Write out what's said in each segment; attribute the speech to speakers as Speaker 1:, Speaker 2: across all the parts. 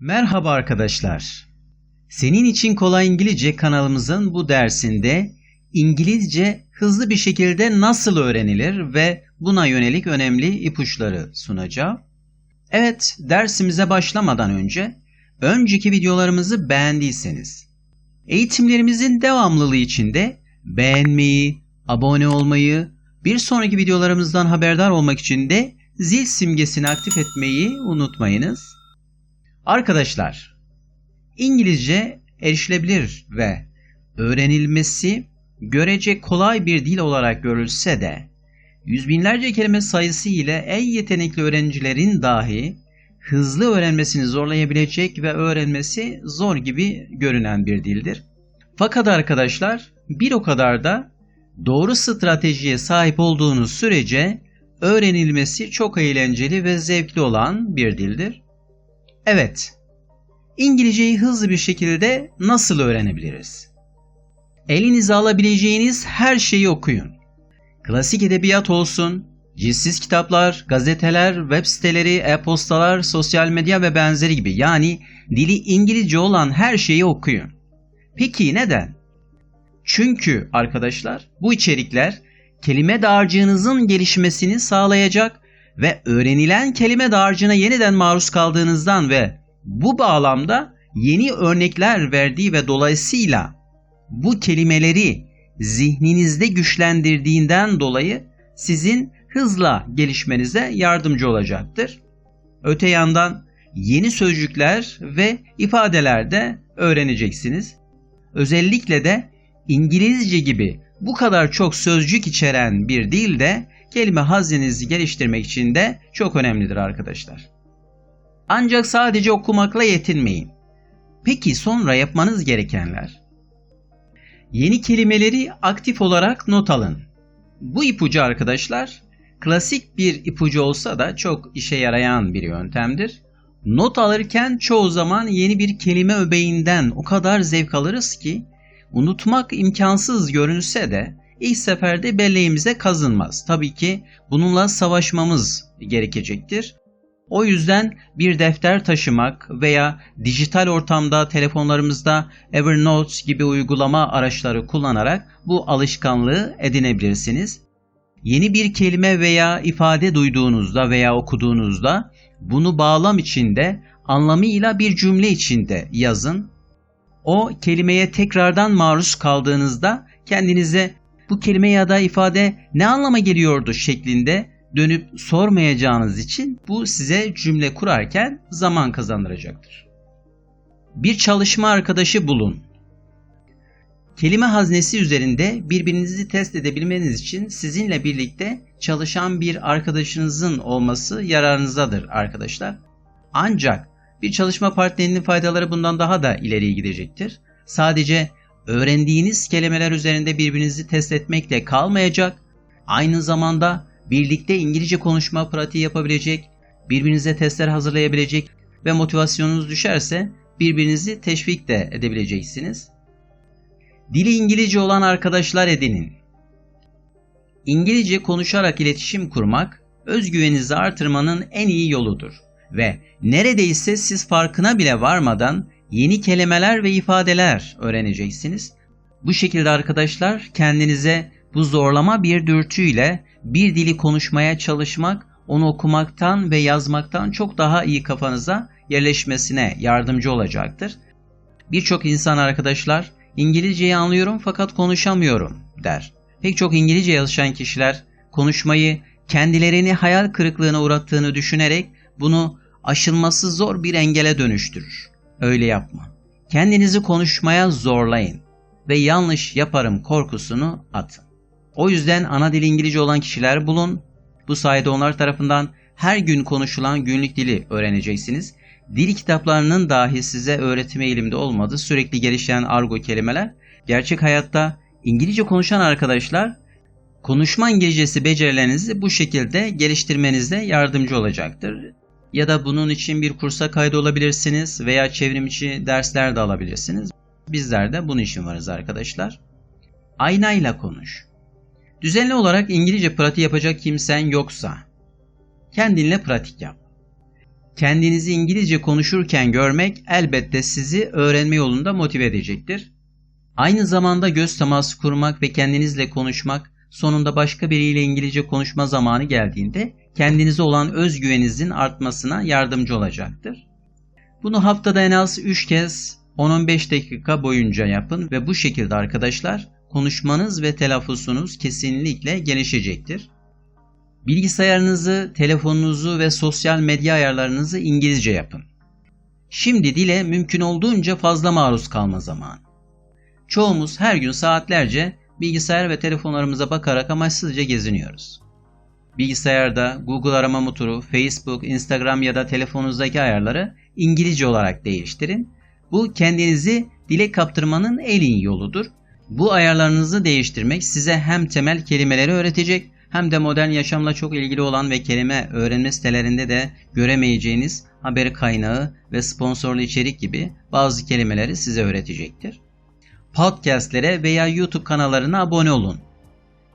Speaker 1: Merhaba arkadaşlar. Senin için kolay İngilizce kanalımızın bu dersinde İngilizce hızlı bir şekilde nasıl öğrenilir ve buna yönelik önemli ipuçları sunacağım. Evet, dersimize başlamadan önce önceki videolarımızı beğendiyseniz eğitimlerimizin devamlılığı için de beğenmeyi, abone olmayı, bir sonraki videolarımızdan haberdar olmak için de zil simgesini aktif etmeyi unutmayınız. Arkadaşlar, İngilizce erişilebilir ve öğrenilmesi görece kolay bir dil olarak görülse de yüz binlerce kelime sayısı ile en yetenekli öğrencilerin dahi hızlı öğrenmesini zorlayabilecek ve öğrenmesi zor gibi görünen bir dildir. Fakat arkadaşlar bir o kadar da doğru stratejiye sahip olduğunuz sürece öğrenilmesi çok eğlenceli ve zevkli olan bir dildir. Evet, İngilizceyi hızlı bir şekilde nasıl öğrenebiliriz? Elinize alabileceğiniz her şeyi okuyun. Klasik edebiyat olsun, cilsiz kitaplar, gazeteler, web siteleri, e-postalar, sosyal medya ve benzeri gibi yani dili İngilizce olan her şeyi okuyun. Peki neden? Çünkü arkadaşlar bu içerikler kelime dağarcığınızın gelişmesini sağlayacak ve öğrenilen kelime dağarcığına yeniden maruz kaldığınızdan ve bu bağlamda yeni örnekler verdiği ve dolayısıyla bu kelimeleri zihninizde güçlendirdiğinden dolayı sizin hızla gelişmenize yardımcı olacaktır. Öte yandan yeni sözcükler ve ifadeler de öğreneceksiniz. Özellikle de İngilizce gibi bu kadar çok sözcük içeren bir dilde kelime hazinenizi geliştirmek için de çok önemlidir arkadaşlar. Ancak sadece okumakla yetinmeyin. Peki sonra yapmanız gerekenler? Yeni kelimeleri aktif olarak not alın. Bu ipucu arkadaşlar klasik bir ipucu olsa da çok işe yarayan bir yöntemdir. Not alırken çoğu zaman yeni bir kelime öbeğinden o kadar zevk alırız ki unutmak imkansız görünse de ilk seferde belleğimize kazınmaz. Tabii ki bununla savaşmamız gerekecektir. O yüzden bir defter taşımak veya dijital ortamda telefonlarımızda Evernote gibi uygulama araçları kullanarak bu alışkanlığı edinebilirsiniz. Yeni bir kelime veya ifade duyduğunuzda veya okuduğunuzda bunu bağlam içinde anlamıyla bir cümle içinde yazın. O kelimeye tekrardan maruz kaldığınızda kendinize bu kelime ya da ifade ne anlama geliyordu şeklinde dönüp sormayacağınız için bu size cümle kurarken zaman kazandıracaktır. Bir çalışma arkadaşı bulun. Kelime haznesi üzerinde birbirinizi test edebilmeniz için sizinle birlikte çalışan bir arkadaşınızın olması yararınızadır arkadaşlar. Ancak bir çalışma partnerinin faydaları bundan daha da ileriye gidecektir. Sadece öğrendiğiniz kelimeler üzerinde birbirinizi test etmekle kalmayacak, aynı zamanda birlikte İngilizce konuşma pratiği yapabilecek, birbirinize testler hazırlayabilecek ve motivasyonunuz düşerse birbirinizi teşvik de edebileceksiniz. Dili İngilizce olan arkadaşlar edinin. İngilizce konuşarak iletişim kurmak, özgüveninizi artırmanın en iyi yoludur ve neredeyse siz farkına bile varmadan yeni kelimeler ve ifadeler öğreneceksiniz. Bu şekilde arkadaşlar kendinize bu zorlama bir dürtüyle bir dili konuşmaya çalışmak, onu okumaktan ve yazmaktan çok daha iyi kafanıza yerleşmesine yardımcı olacaktır. Birçok insan arkadaşlar İngilizceyi anlıyorum fakat konuşamıyorum der. Pek çok İngilizce yazışan kişiler konuşmayı kendilerini hayal kırıklığına uğrattığını düşünerek bunu aşılması zor bir engele dönüştürür. Öyle yapma. Kendinizi konuşmaya zorlayın ve yanlış yaparım korkusunu atın. O yüzden ana dili İngilizce olan kişiler bulun. Bu sayede onlar tarafından her gün konuşulan günlük dili öğreneceksiniz. Dil kitaplarının dahi size öğretme eğilimde olmadığı sürekli gelişen argo kelimeler gerçek hayatta İngilizce konuşan arkadaşlar konuşma İngilizcesi becerilerinizi bu şekilde geliştirmenize yardımcı olacaktır. Ya da bunun için bir kursa kaydolabilirsiniz veya çevrim içi dersler de alabilirsiniz. Bizler de bunun için varız arkadaşlar. Aynayla konuş. Düzenli olarak İngilizce pratiği yapacak kimsen yoksa kendinle pratik yap. Kendinizi İngilizce konuşurken görmek elbette sizi öğrenme yolunda motive edecektir. Aynı zamanda göz teması kurmak ve kendinizle konuşmak sonunda başka biriyle İngilizce konuşma zamanı geldiğinde kendinize olan özgüveninizin artmasına yardımcı olacaktır. Bunu haftada en az 3 kez 10-15 dakika boyunca yapın ve bu şekilde arkadaşlar konuşmanız ve telaffuzunuz kesinlikle gelişecektir. Bilgisayarınızı, telefonunuzu ve sosyal medya ayarlarınızı İngilizce yapın. Şimdi dile mümkün olduğunca fazla maruz kalma zamanı. Çoğumuz her gün saatlerce bilgisayar ve telefonlarımıza bakarak amaçsızca geziniyoruz. Bilgisayarda Google arama motoru, Facebook, Instagram ya da telefonunuzdaki ayarları İngilizce olarak değiştirin. Bu kendinizi dile kaptırmanın en iyi yoludur. Bu ayarlarınızı değiştirmek size hem temel kelimeleri öğretecek hem de modern yaşamla çok ilgili olan ve kelime öğrenme sitelerinde de göremeyeceğiniz haber kaynağı ve sponsorlu içerik gibi bazı kelimeleri size öğretecektir. Podcastlere veya YouTube kanallarına abone olun.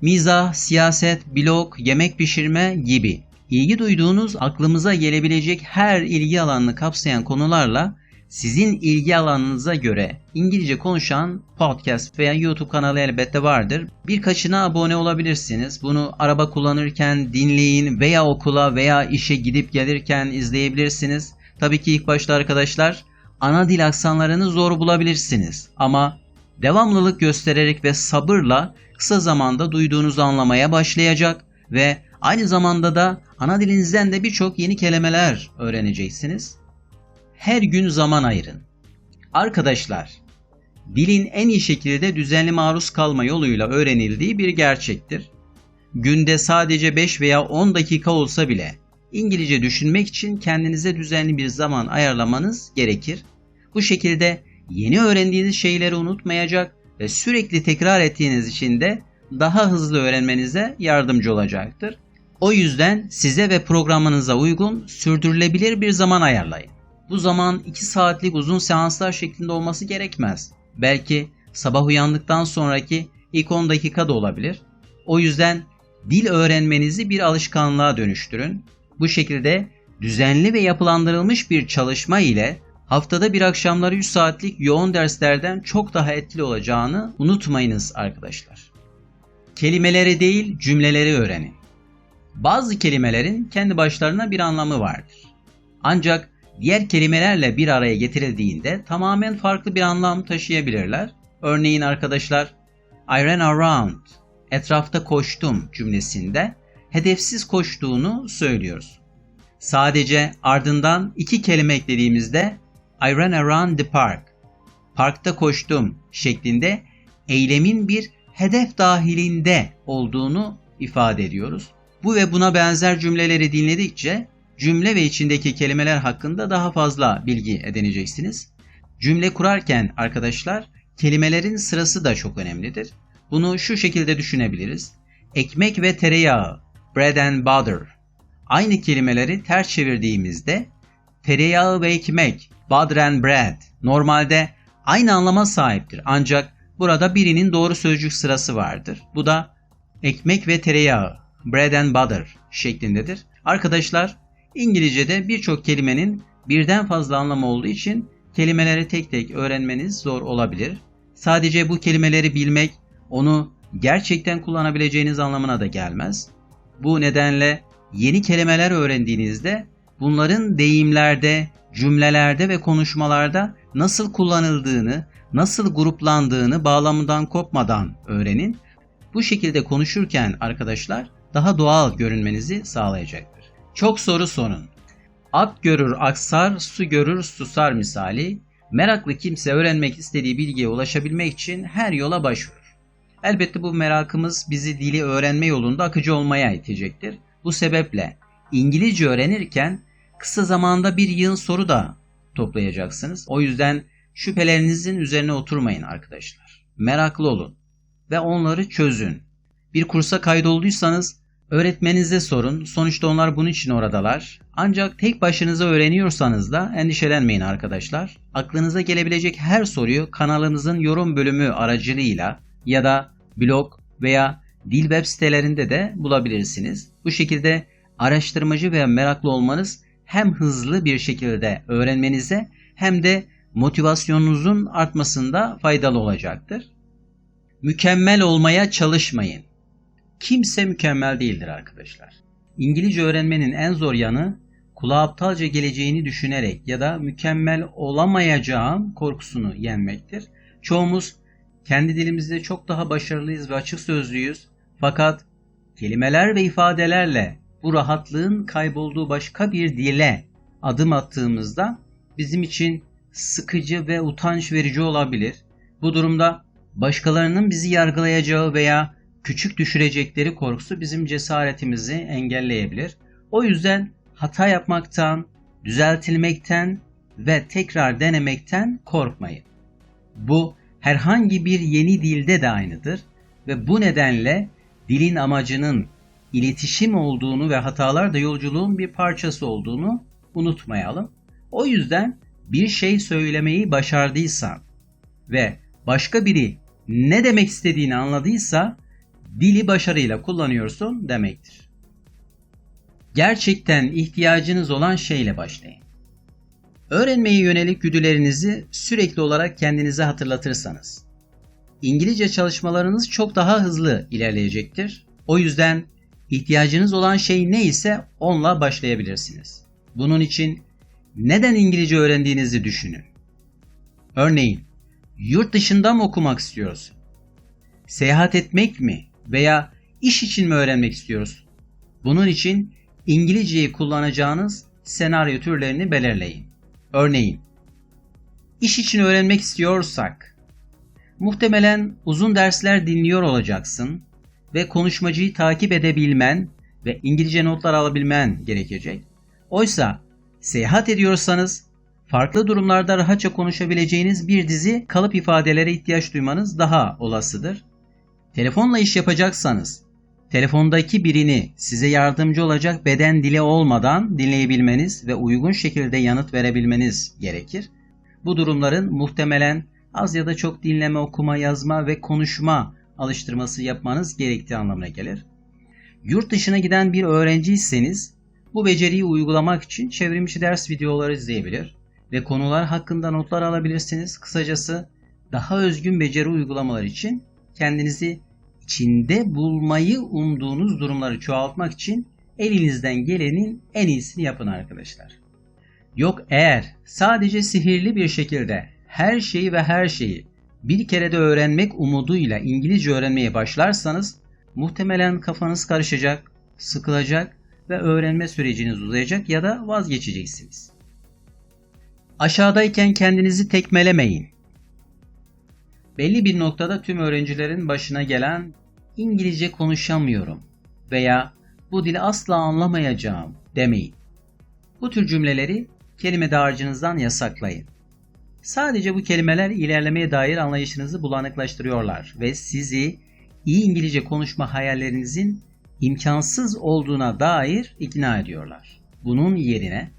Speaker 1: Mizah, siyaset, blog, yemek pişirme gibi ilgi duyduğunuz aklımıza gelebilecek her ilgi alanını kapsayan konularla sizin ilgi alanınıza göre İngilizce konuşan podcast veya YouTube kanalı elbette vardır. Birkaçına abone olabilirsiniz. Bunu araba kullanırken dinleyin veya okula veya işe gidip gelirken izleyebilirsiniz. Tabii ki ilk başta arkadaşlar ana dil aksanlarını zor bulabilirsiniz. Ama devamlılık göstererek ve sabırla kısa zamanda duyduğunuzu anlamaya başlayacak ve aynı zamanda da ana dilinizden de birçok yeni kelimeler öğreneceksiniz her gün zaman ayırın. Arkadaşlar, dilin en iyi şekilde düzenli maruz kalma yoluyla öğrenildiği bir gerçektir. Günde sadece 5 veya 10 dakika olsa bile İngilizce düşünmek için kendinize düzenli bir zaman ayarlamanız gerekir. Bu şekilde yeni öğrendiğiniz şeyleri unutmayacak ve sürekli tekrar ettiğiniz için de daha hızlı öğrenmenize yardımcı olacaktır. O yüzden size ve programınıza uygun sürdürülebilir bir zaman ayarlayın. Bu zaman 2 saatlik uzun seanslar şeklinde olması gerekmez. Belki sabah uyandıktan sonraki ilk 10 dakika da olabilir. O yüzden dil öğrenmenizi bir alışkanlığa dönüştürün. Bu şekilde düzenli ve yapılandırılmış bir çalışma ile haftada bir akşamları 3 saatlik yoğun derslerden çok daha etkili olacağını unutmayınız arkadaşlar. Kelimeleri değil cümleleri öğrenin. Bazı kelimelerin kendi başlarına bir anlamı vardır. Ancak diğer kelimelerle bir araya getirildiğinde tamamen farklı bir anlam taşıyabilirler. Örneğin arkadaşlar I ran around, etrafta koştum cümlesinde hedefsiz koştuğunu söylüyoruz. Sadece ardından iki kelime eklediğimizde I ran around the park, parkta koştum şeklinde eylemin bir hedef dahilinde olduğunu ifade ediyoruz. Bu ve buna benzer cümleleri dinledikçe cümle ve içindeki kelimeler hakkında daha fazla bilgi edineceksiniz. Cümle kurarken arkadaşlar kelimelerin sırası da çok önemlidir. Bunu şu şekilde düşünebiliriz. Ekmek ve tereyağı, bread and butter. Aynı kelimeleri ters çevirdiğimizde tereyağı ve ekmek, butter and bread normalde aynı anlama sahiptir. Ancak burada birinin doğru sözcük sırası vardır. Bu da ekmek ve tereyağı, bread and butter şeklindedir. Arkadaşlar İngilizce'de birçok kelimenin birden fazla anlamı olduğu için kelimeleri tek tek öğrenmeniz zor olabilir. Sadece bu kelimeleri bilmek onu gerçekten kullanabileceğiniz anlamına da gelmez. Bu nedenle yeni kelimeler öğrendiğinizde bunların deyimlerde, cümlelerde ve konuşmalarda nasıl kullanıldığını, nasıl gruplandığını bağlamından kopmadan öğrenin. Bu şekilde konuşurken arkadaşlar daha doğal görünmenizi sağlayacaktır. Çok soru sorun. At görür aksar, su görür susar misali, meraklı kimse öğrenmek istediği bilgiye ulaşabilmek için her yola başvurur. Elbette bu merakımız bizi dili öğrenme yolunda akıcı olmaya itecektir. Bu sebeple İngilizce öğrenirken kısa zamanda bir yığın soru da toplayacaksınız. O yüzden şüphelerinizin üzerine oturmayın arkadaşlar. Meraklı olun ve onları çözün. Bir kursa kaydolduysanız Öğretmeninize sorun. Sonuçta onlar bunun için oradalar. Ancak tek başınıza öğreniyorsanız da endişelenmeyin arkadaşlar. Aklınıza gelebilecek her soruyu kanalımızın yorum bölümü aracılığıyla ya da blog veya dil web sitelerinde de bulabilirsiniz. Bu şekilde araştırmacı ve meraklı olmanız hem hızlı bir şekilde öğrenmenize hem de motivasyonunuzun artmasında faydalı olacaktır. Mükemmel olmaya çalışmayın. Kimse mükemmel değildir arkadaşlar. İngilizce öğrenmenin en zor yanı kulağa aptalca geleceğini düşünerek ya da mükemmel olamayacağım korkusunu yenmektir. Çoğumuz kendi dilimizde çok daha başarılıyız ve açık sözlüyüz. Fakat kelimeler ve ifadelerle bu rahatlığın kaybolduğu başka bir dile adım attığımızda bizim için sıkıcı ve utanç verici olabilir. Bu durumda başkalarının bizi yargılayacağı veya küçük düşürecekleri korkusu bizim cesaretimizi engelleyebilir. O yüzden hata yapmaktan, düzeltilmekten ve tekrar denemekten korkmayın. Bu herhangi bir yeni dilde de aynıdır ve bu nedenle dilin amacının iletişim olduğunu ve hatalar da yolculuğun bir parçası olduğunu unutmayalım. O yüzden bir şey söylemeyi başardıysan ve başka biri ne demek istediğini anladıysa dili başarıyla kullanıyorsun demektir. Gerçekten ihtiyacınız olan şeyle başlayın. Öğrenmeye yönelik güdülerinizi sürekli olarak kendinize hatırlatırsanız, İngilizce çalışmalarınız çok daha hızlı ilerleyecektir. O yüzden ihtiyacınız olan şey neyse onunla başlayabilirsiniz. Bunun için neden İngilizce öğrendiğinizi düşünün. Örneğin, yurt dışında mı okumak istiyorsun? Seyahat etmek mi veya iş için mi öğrenmek istiyoruz? Bunun için İngilizceyi kullanacağınız senaryo türlerini belirleyin. Örneğin, iş için öğrenmek istiyorsak, muhtemelen uzun dersler dinliyor olacaksın ve konuşmacıyı takip edebilmen ve İngilizce notlar alabilmen gerekecek. Oysa seyahat ediyorsanız farklı durumlarda rahatça konuşabileceğiniz bir dizi kalıp ifadelere ihtiyaç duymanız daha olasıdır. Telefonla iş yapacaksanız telefondaki birini size yardımcı olacak beden dili olmadan dinleyebilmeniz ve uygun şekilde yanıt verebilmeniz gerekir. Bu durumların muhtemelen az ya da çok dinleme, okuma, yazma ve konuşma alıştırması yapmanız gerektiği anlamına gelir. Yurt dışına giden bir öğrenciyseniz bu beceriyi uygulamak için çevrimiçi ders videoları izleyebilir ve konular hakkında notlar alabilirsiniz. Kısacası daha özgün beceri uygulamalar için kendinizi içinde bulmayı umduğunuz durumları çoğaltmak için elinizden gelenin en iyisini yapın arkadaşlar. Yok eğer sadece sihirli bir şekilde her şeyi ve her şeyi bir kerede öğrenmek umuduyla İngilizce öğrenmeye başlarsanız muhtemelen kafanız karışacak, sıkılacak ve öğrenme süreciniz uzayacak ya da vazgeçeceksiniz. Aşağıdayken kendinizi tekmelemeyin. Belli bir noktada tüm öğrencilerin başına gelen İngilizce konuşamıyorum veya bu dili asla anlamayacağım demeyin. Bu tür cümleleri kelime dağarcığınızdan yasaklayın. Sadece bu kelimeler ilerlemeye dair anlayışınızı bulanıklaştırıyorlar ve sizi iyi İngilizce konuşma hayallerinizin imkansız olduğuna dair ikna ediyorlar. Bunun yerine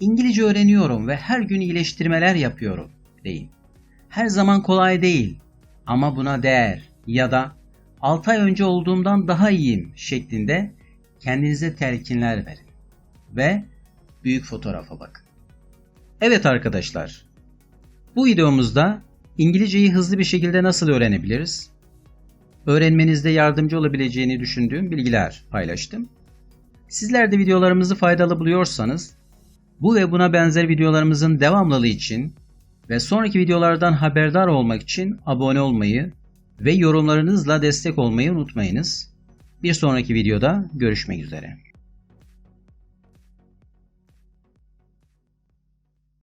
Speaker 1: İngilizce öğreniyorum ve her gün iyileştirmeler yapıyorum deyin. Her zaman kolay değil ama buna değer ya da 6 ay önce olduğumdan daha iyiyim şeklinde kendinize telkinler verin ve büyük fotoğrafa bakın. Evet arkadaşlar, bu videomuzda İngilizceyi hızlı bir şekilde nasıl öğrenebiliriz? Öğrenmenizde yardımcı olabileceğini düşündüğüm bilgiler paylaştım. Sizler de videolarımızı faydalı buluyorsanız bu ve buna benzer videolarımızın devamlılığı için ve sonraki videolardan haberdar olmak için abone olmayı ve yorumlarınızla destek olmayı unutmayınız. Bir sonraki videoda görüşmek üzere.